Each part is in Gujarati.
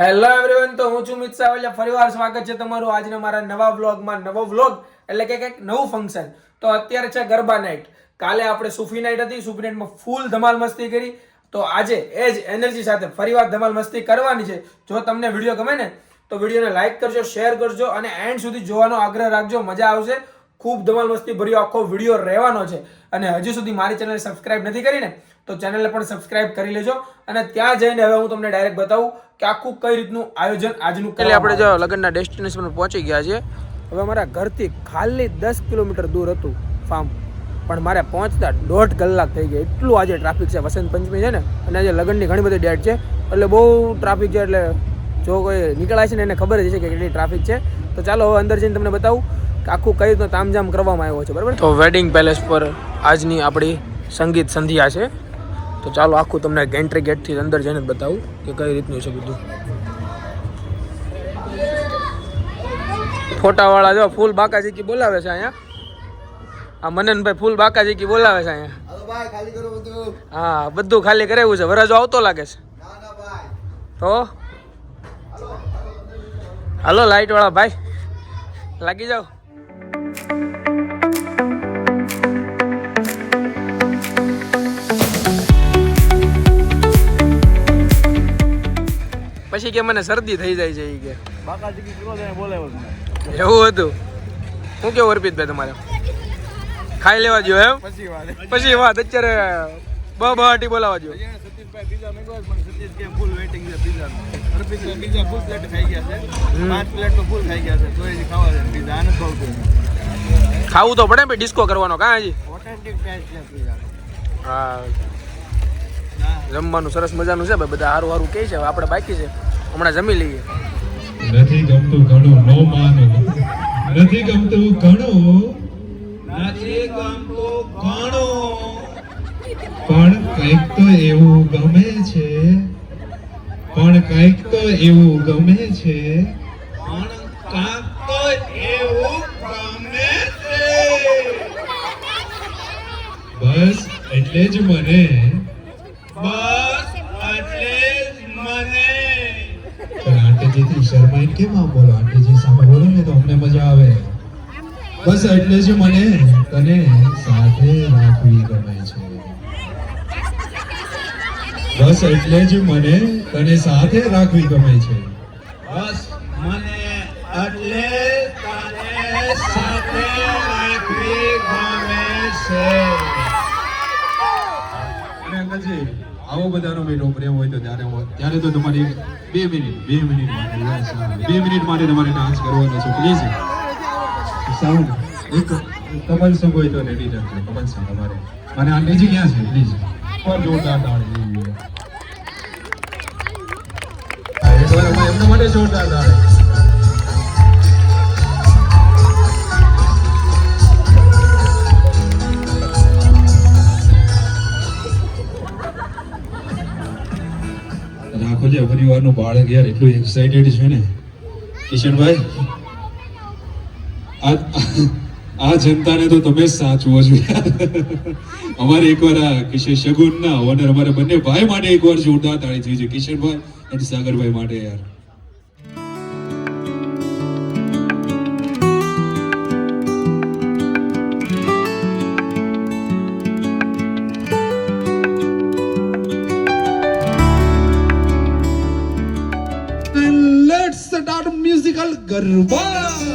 હેલો એવરીવન તો હું છું મિત સાવલિયા. ફરીવાર સ્વાગત છે તમારું આજના મારા નવા વ્લોગમાં. નવો વ્લોગ એટલે કે કંઈક નવું ફંક્શન તો અત્યારે છે ગરબા નાઇટ કાલે આપણે સુફી નાઇટ હતી. સુફી નાઇટમાં ફૂલ ધમાલ મસ્તી કરી. તો આજે એ જ એનર્જી સાથે ફરીવાર ધમાલ મસ્તી કરવાની છે. જો તમને વીડિયો ગમે ને, તો વિડીયોને લાઇક કરજો શેર કરજો અને એન્ડ સુધી જોવાનો આગ્રહ રાખજો. મજા આવશે. ખૂબ ધમાલ મસ્તી ભર્યો આખો વીડિયો રહેવાનો છે. અને હજુ સુધી મારી ચેનલ સબસ્ક્રાઇબ નથી કરી ને તો ચેનલને પણ સબસ્ક્રાઇબ કરી લેજો. અને ત્યાં જઈને હવે હું તમને ડાયરેક્ટ બતાવું કે આખું કઈ રીતનું આયોજન આજનું એટલે આપણે જો લગ્નના ડેસ્ટિનેશન પર પહોંચી ગયા છીએ. હવે મારા ઘરથી ખાલી દસ કિલોમીટર દૂર હતું ફાર્મ પણ મારે પહોંચતા દોઢ કલાક થઈ ગયા એટલું આજે ટ્રાફિક છે. વસંત પંચમી છે ને અને આજે લગ્નની ઘણી બધી ડેટ છે. એટલે બહુ ટ્રાફિક છે. એટલે જો કોઈ નીકળાય છે ને એને ખબર જ છે કે કેટલી ટ્રાફિક છે. તો ચાલો હવે અંદર જઈને તમને બતાવું કે આખું કઈ રીતનું તામઝામ કરવામાં આવ્યો છે. બરાબર? તો વેડિંગ પેલેસ પર આજની આપણી સંગીત સંધ્યા છે. તો ચાલો આખું તમને એન્ટ્રી ગેટથી અંદર જઈને બતાવું કે કઈ રીતનું છે બધું. ફોટાવાળા જો ફૂલ બાકાજી કી બોલાવે છે અહીંયા. આ મનનભાઈ ફૂલ બાકાજી કી બોલાવે છે અહીંયા. હા બધું ખાલી કરાવ્યું છે. વરજો આવતો લાગે છે. તો? હાલો લાઈટ વાળા ભાઈ લાગી જાઓ. પછી કે મને શરદી થઈ જાય છે એ કે. એવું હતું. શું કેવું અર્પિતભાઈ તમારે? ખાઈ લેવા જો એમ? પછી વાત. અત્યારે બ બહાટી બોલાવા જો ખાવા તો પડે ડિસ્કો કરવાનો કાં હજી? હા. જમવાનું સરસ મજાનું છે ભાઈ બધા સારું સારું કે છે હવે આપણે બાકી છે. હમણાં જમી લઈએ. નથી ગમતું ઘણું નો માનું. નથી ગમતું ઘણું. નથી ગમતું ઘણું પણ કંઈક તો એવું ગમે છે. પણ કંઈક તો એવું ગમે છે. પણ કાંક તો એવું ગમે છે. બસ એટલે જ મને. બસ એટલે જ મને તને સાથે રાખવી ગમે છે. બસ એટલે જ મને તને સાથે રાખવી ગમે છે. બસ મને એટલે તને સાથે રાખવી ગમે છે. અને અંકલજી આવો બધાનો મેં પ્રેમ હોય તો ત્યારે ત્યારે તો તમારી બે મિનિટ બે મિનિટ માટે બે મિનિટ માટે તમારે ડાન્સ કરવાનો છે પ્લીઝ સાઉન્ડ એક કમલ સંગ હોય તો રેડી રાખજો કમલ સંગ અમારે. અને આ નેજી ક્યાં છે? પ્લીઝ પર જોરદાર તાળી એમના માટે જોરદાર તાળી જે પરિવારનું બાળક યાર, એટલું એક્સાઇટેડ છે ને. કિશનભાઈ, આ આ જનતાને તો તમે સાચવો છો. અમારે એકવાર આ કિશન શગુન ના ઓનર અમારે બંને ભાઈ માટે એકવાર જોરદાર તાળી થઈ છે. કિશનભાઈ અને સાગરભાઈ માટે યાર. Let's start musical Garba.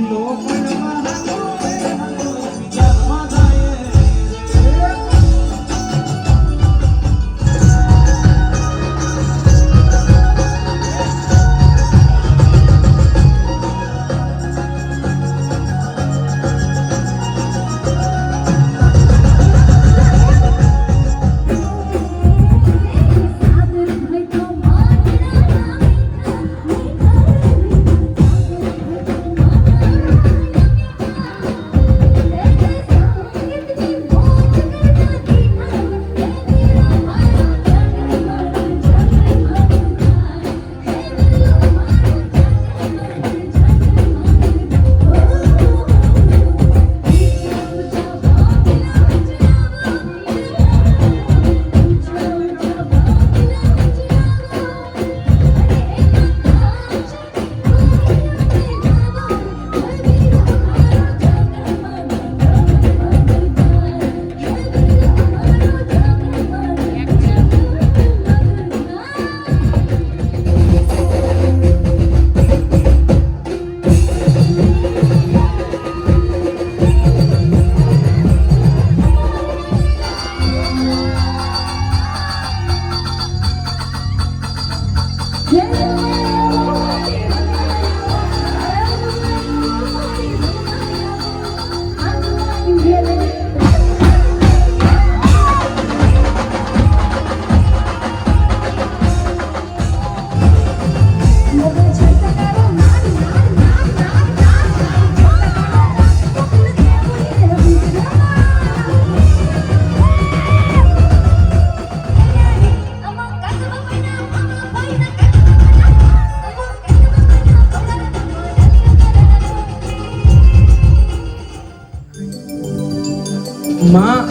love.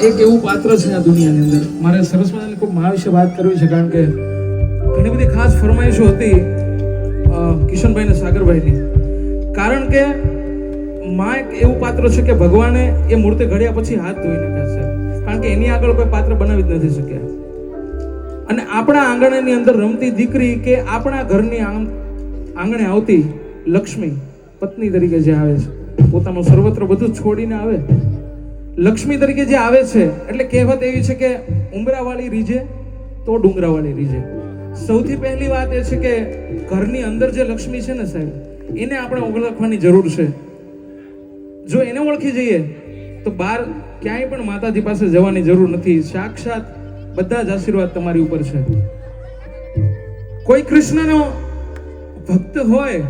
એક એવું પાત્ર છે આ દુનિયાની અંદર. મારે સરસ મજાની ખૂબ મા વિશે વાત કરવી છે, કારણ કે ઘણી બધી ખાસ ફરમાઈશો હતી કિશનભાઈ ને સાગરભાઈની. કારણ કે મા એક એવું પાત્ર છે કે ભગવાને એ મૂર્તિ ઘડ્યા પછી હાથ ધોઈ નાખ્યા છે. કારણ કે એની આગળ કોઈ પાત્ર બનાવી જ નથી શક્યા. અને આપણા આંગણાની અંદર રમતી દીકરી કે આપણા ઘરની આંગ- આંગણે આવતી લક્ષ્મી, પત્ની તરીકે જે આવે છે, પોતાનું સર્વત્ર બધું છોડીને આવે. લક્ષ્મી તરીકે જે આવે છે, એટલે કહેવત એવી છે કે ઉમરાવાળી રીજે તો ડુંગરાવાળી રીજે. સૌથી પહેલી વાત એ છે કે ઘરની અંદર જે લક્ષ્મી છે ને સાહેબ, એને આપણે ઓળખવાની જરૂર છે. જો એને ઓળખી જઈએ, તો બહાર ક્યાંય પણ માતાજી પાસે જવાની જરૂર નથી. સાક્ષાત બધા જ આશીર્વાદ તમારી ઉપર છે. કોઈ કૃષ્ણનો ભક્ત હોય,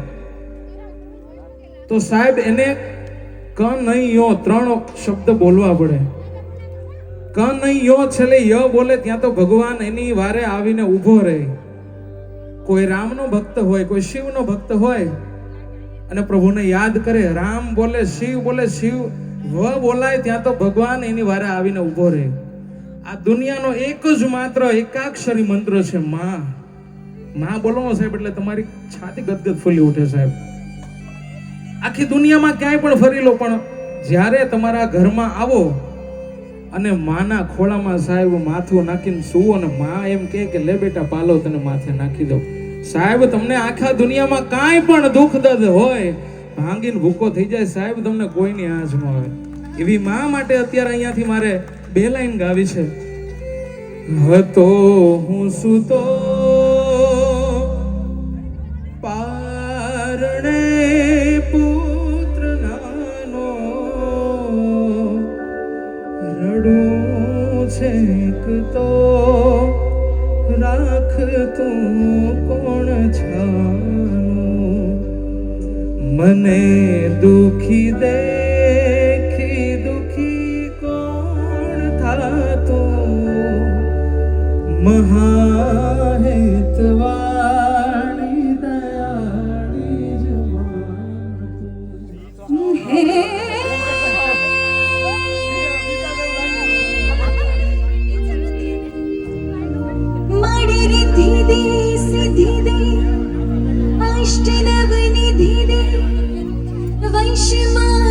તો સાહેબ એને ક નહીં યો ત્રણ શબ્દ બોલવા પડે ક નહીં યો છેલ્લે ય બોલે ત્યાં તો ભગવાન એની વારે આવીને ઊભો રહે. કોઈ રામનો ભક્ત હોય, કોઈ શિવનો ભક્ત હોય, અને પ્રભુને યાદ કરે, રામ બોલે, શિવ બોલે, શિવ વ બોલાય, ત્યાં તો ભગવાન એની વારે આવીને ઊભો રહે. આ દુનિયાનો એક જ માત્ર એકાક્ષરી મંત્ર છે, માં. માં બોલો સાહેબ, એટલે તમારી છાતી ગદગદ ફૂલી ઉઠે સાહેબ. આખી દુનિયામાં ક્યાંય પણ ફરી લો, પણ જ્યારે તમારા ઘરમાં આવો અને માના ખોળામાં સાહેબ માથું નાખીને સુવો અને મા એમ કહે કે, લે બેટા, પાલો તને માથે નાખી દો સાહેબ, તમને આખા દુનિયામાં કાંઈ પણ દુઃખ દર્દ હોય, ભાંગીને ભૂકો થઈ જાય, સાહેબ, તમને કોઈની આંચ ન આવે. એવી મા માટે અત્યારે અહીંયાથી મારે બે લાઈન ગાવી છે. હતો હું સુતો तू महाहितवाणी दयाणी जवान वैष्मा